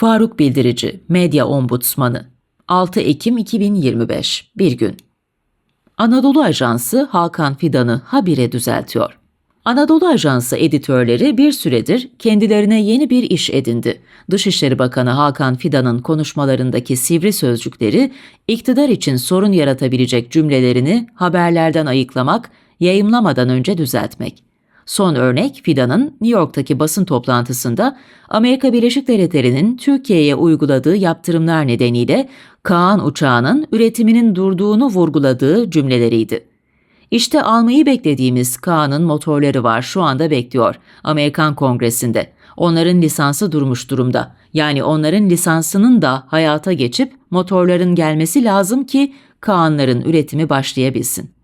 Faruk Bildirici, Medya Ombudsmanı 6 Ekim 2025 Bir gün Anadolu Ajansı Hakan Fidan'ı habire düzeltiyor. Anadolu Ajansı editörleri bir süredir kendilerine yeni bir iş edindi. Dışişleri Bakanı Hakan Fidan'ın konuşmalarındaki sivri sözcükleri, iktidar için sorun yaratabilecek cümlelerini haberlerden ayıklamak, yayımlamadan önce düzeltmek. Son örnek Fidan'ın New York'taki basın toplantısında Amerika Birleşik Devletleri'nin Türkiye'ye uyguladığı yaptırımlar nedeniyle Kaan uçağının üretiminin durduğunu vurguladığı cümleleriydi. İşte almayı beklediğimiz Kaan'ın motorları var şu anda bekliyor Amerikan Kongresi'nde. Onların lisansı durmuş durumda. Yani onların lisansının da hayata geçip motorların gelmesi lazım ki Kaan'ların üretimi başlayabilsin.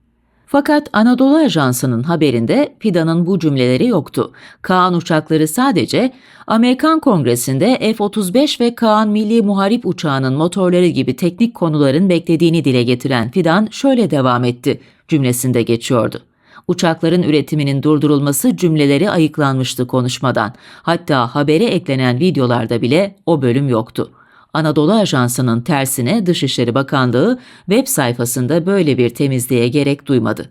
Fakat Anadolu Ajansı'nın haberinde Fidan'ın bu cümleleri yoktu. Kaan uçakları sadece Amerikan Kongresi'nde F-35 ve Kaan Milli Muharip Uçağı'nın motorları gibi teknik konuların beklediğini dile getiren Fidan şöyle devam etti cümlesinde geçiyordu. Uçakların üretiminin durdurulması cümleleri ayıklanmıştı konuşmadan. Hatta habere eklenen videolarda bile o bölüm yoktu. Anadolu Ajansı'nın tersine Dışişleri Bakanlığı web sayfasında böyle bir temizliğe gerek duymadı.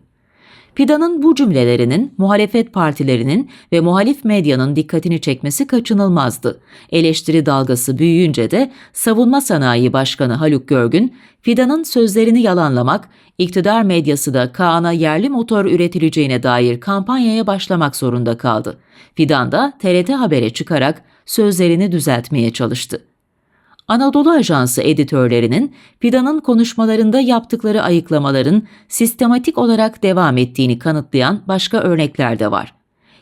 Fidan'ın bu cümlelerinin muhalefet partilerinin ve muhalif medyanın dikkatini çekmesi kaçınılmazdı. Eleştiri dalgası büyüyünce de Savunma Sanayi Başkanı Haluk Görgün, Fidan'ın sözlerini yalanlamak, iktidar medyası da Kaan'a yerli motor üretileceğine dair kampanyaya başlamak zorunda kaldı. Fidan da TRT Haber'e çıkarak sözlerini düzeltmeye çalıştı. Anadolu Ajansı editörlerinin Fidan'ın konuşmalarında yaptıkları ayıklamaların sistematik olarak devam ettiğini kanıtlayan başka örnekler de var.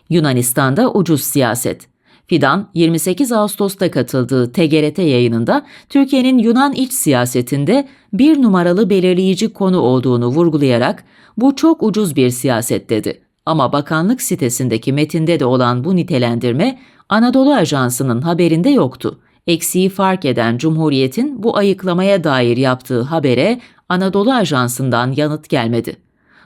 Yunanistan'da ucuz siyaset. Fidan 28 Ağustos'ta katıldığı TGRT yayınında Türkiye'nin Yunan iç siyasetinde bir numaralı belirleyici konu olduğunu vurgulayarak bu çok ucuz bir siyaset dedi. Ama bakanlık sitesindeki metinde de olan bu nitelendirme Anadolu Ajansı'nın haberinde yoktu. Eksiği fark eden Cumhuriyet'in bu ayıklamaya dair yaptığı habere Anadolu Ajansı'ndan yanıt gelmedi.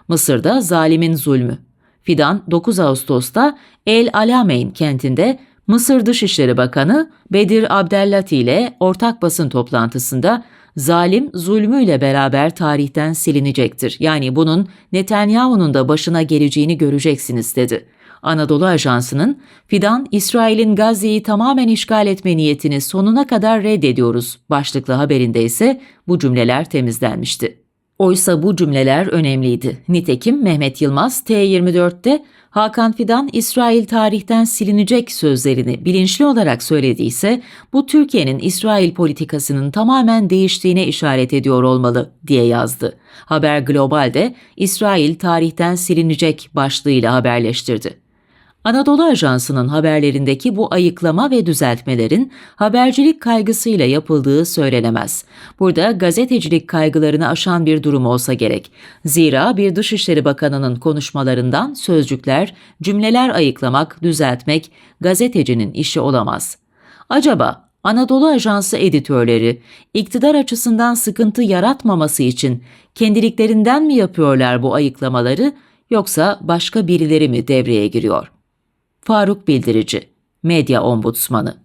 Mısır'da zalimin zulmü. Fidan 9 Ağustos'ta El Alamein kentinde Mısır Dışişleri Bakanı Bedir Abdellati ile ortak basın toplantısında zalim zulmüyle beraber tarihten silinecektir. Yani bunun Netanyahu'nun da başına geleceğini göreceksiniz dedi. Anadolu Ajansı'nın Fidan, İsrail'in Gazze'yi tamamen işgal etme niyetini sonuna kadar reddediyoruz başlıklı haberinde ise bu cümleler temizlenmişti. Oysa bu cümleler önemliydi. Nitekim Mehmet Yılmaz T24'te Hakan Fidan İsrail tarihten silinecek sözlerini bilinçli olarak söylediyse bu Türkiye'nin İsrail politikasının tamamen değiştiğine işaret ediyor olmalı diye yazdı. Haber Global'de İsrail tarihten silinecek başlığıyla haberleştirdi. Anadolu Ajansı'nın haberlerindeki bu ayıklama ve düzeltmelerin habercilik kaygısıyla yapıldığı söylenemez. Burada gazetecilik kaygılarını aşan bir durum olsa gerek. Zira bir Dışişleri Bakanı'nın konuşmalarından sözcükler, cümleler ayıklamak, düzeltmek gazetecinin işi olamaz. Acaba Anadolu Ajansı editörleri iktidar açısından sıkıntı yaratmaması için kendiliklerinden mi yapıyorlar bu ayıklamaları yoksa başka birileri mi devreye giriyor? Faruk Bildirici, Medya Ombudsmanı